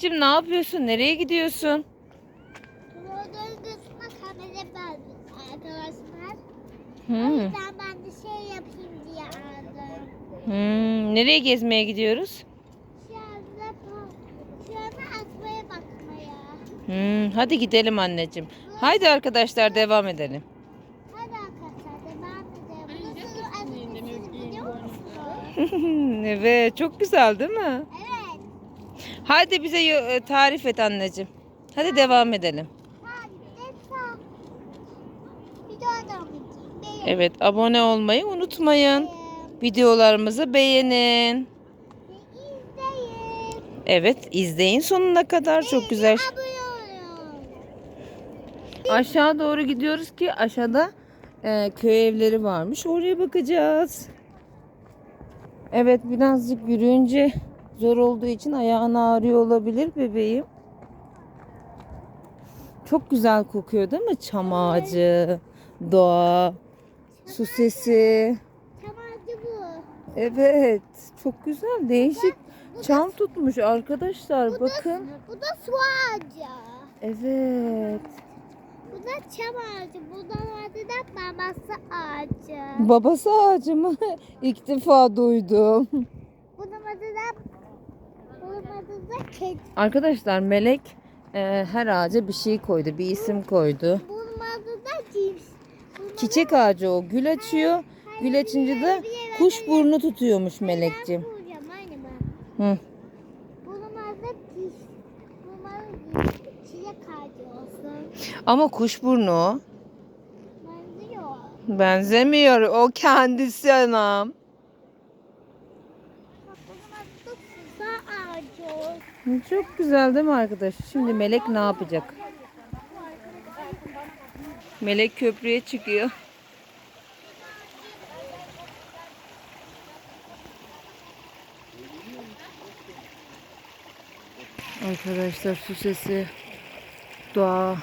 Şimdi ne yapıyorsun? Nereye gidiyorsun? Doğduğun kısmına kamera verdim arkadaşlar. O Hmm. yüzden ben de şey yapayım diye aldım. Hmm. Nereye gezmeye gidiyoruz? Şu anda bu. Şu anda atmaya bakmaya. Hmm. Hadi gidelim anneciğim. Haydi arkadaşlar devam edelim. Hadi arkadaşlar devam edelim. Bu nasıl evet çok güzel değil mi? Evet. Hadi bize e, tarif et anneciğim. Hadi devam edelim. Evet abone olmayı unutmayın. Videolarımızı beğenin. Evet izleyin sonuna kadar çok güzel. Aşağı doğru gidiyoruz ki aşağıda e, köy evleri varmış. Oraya bakacağız. Evet birazcık yürüyünce zor olduğu için ayağın ağrıyor olabilir bebeğim. Çok güzel kokuyor değil mi? Çam ağacı, doğa, su sesi. Tamamcı bu. Evet çok güzel değişik çam tutmuş arkadaşlar bakın. Bu da su ağacı. Evet. Bu da çam ağacı. Adı da babası ağacı. Babası ağacı mı? İlk defa duydum. Bunun adı da bunun adı da kedi. Arkadaşlar Melek e, her ağaca bir şey koydu, bir isim koydu. Bunun adı da cips. Bunun Çiçek ağacı o gül açıyor. Gül açınca da kuş burnu tutuyormuş Melekciğim. Hı. Bunun adı cips. Bunun adı cips. Çilek ağacı olsun. Ama kuş burnu o. Benziyor. Benzemiyor. O kendisi anam. Bak bunun adı da susa ağacı olsun. Çok güzel değil mi arkadaşlar? Şimdi Melek ne yapacak? Melek köprüye çıkıyor. Arkadaşlar su sesi, doğa,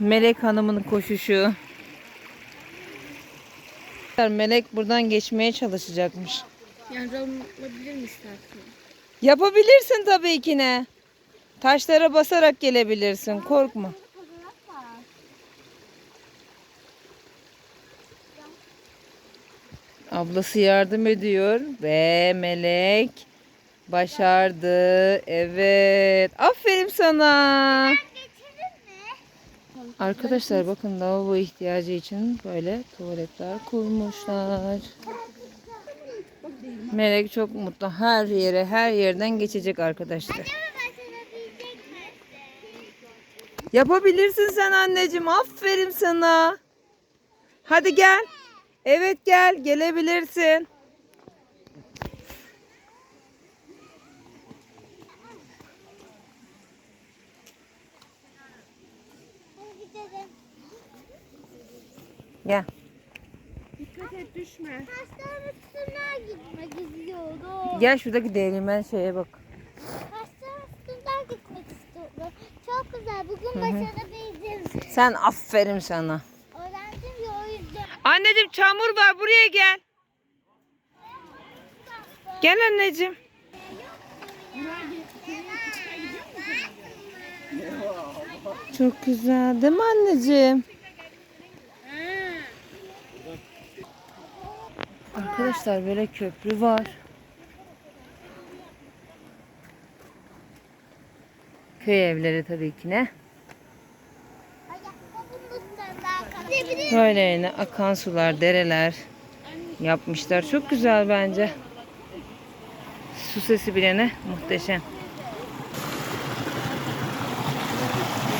Melek Hanım'ın koşuşu. Melek buradan geçmeye çalışacakmış. Yani olabilir mi istersen? Yapabilirsin tabii ki ne. Taşlara basarak gelebilirsin. Korkma. Ablası yardım ediyor ve Melek başardı. Evet. Aferin sana. Arkadaşlar bakın lavabo ihtiyacı için böyle tuvaletler kurmuşlar. Melek çok mutlu. Her yere, her yerden geçecek arkadaşlar. Yapabilirsin sen anneciğim. Aferin sana. Hadi gel. Evet gel. Gelebilirsin. Gel. Düşme. Taşların üstünden gitmek istiyorum. Gel şuradaki değirmen şeye bak. Taşların üstünden gitmek istiyorum. Çok güzel. Bugün başarabildim. Sen aferin sana. Öğrendim ya o yüzden. Anneciğim çamur var. Buraya gel. Gel anneciğim. Çok güzel değil mi anneciğim? Arkadaşlar böyle köprü var. Köy evleri tabii ki ne? Böyle yine akan sular, dereler yapmışlar. Çok güzel bence. Su sesi bile ne? Muhteşem.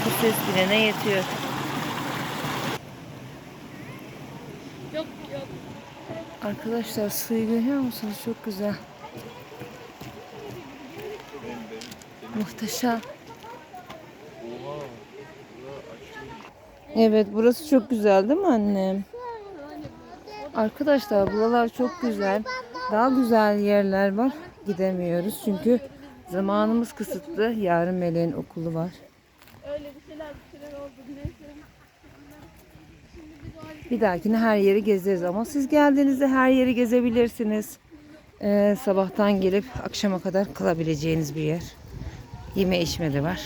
Su ses bile ne yetiyor. Yok yok. Arkadaşlar suyu görüyor musunuz? Çok güzel. Muhteşem. Evet burası çok güzel değil mi annem? Arkadaşlar buralar çok güzel. Daha güzel yerler var. Gidemiyoruz çünkü zamanımız kısıtlı. Yarın Meleğin okulu var. Öyle bir şeyler bir şeyler oldu. Neyse. Bir dahakine her yeri gezeriz ama siz geldiğinizde her yeri gezebilirsiniz. Ee, sabahtan gelip akşama kadar kalabileceğiniz bir yer. Yeme içme de var.